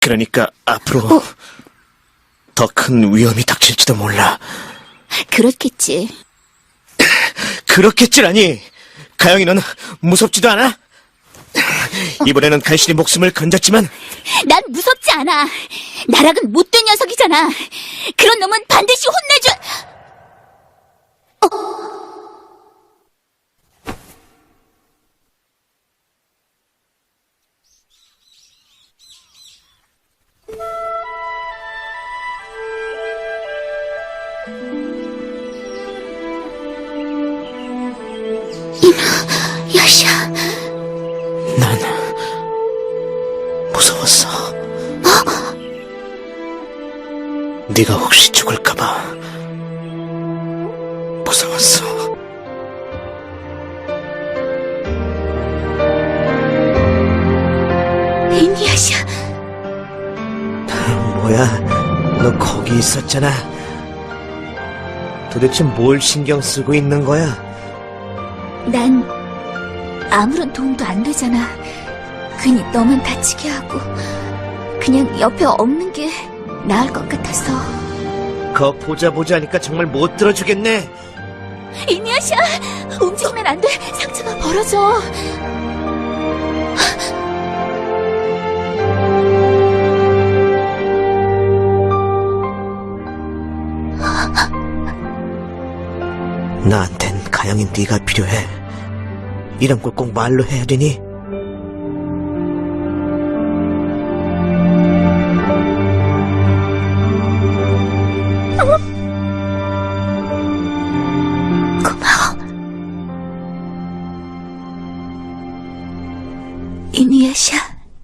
그러니까 앞으로 더큰 위험이 닥칠지도 몰라. 그렇겠지. 그렇겠지라니. 가영이 넌 무섭지도 않아? 이번에는 간신히 목숨을 건졌지만 난 무섭지 않아. 나락은 못된 녀석이잖아. 그런 놈은 반드시 혼내줘. 네가 혹시 죽을까봐 무서웠어. 이니아샤. 뭐야, 너 거기 있었잖아. 도대체 뭘 신경 쓰고 있는 거야? 난 아무런 도움도 안 되잖아. 괜히 너만 다치게 하고 그냥 옆에 없는 게 나을 것 같아서. 거 보자 보자 하니까 정말 못 들어주겠네. 이니아샤, 움직이면 안 돼. 상처가 벌어져. 나한텐 가영인 네가 필요해. 이런 걸 꼭 말로 해야 되니? Ini 下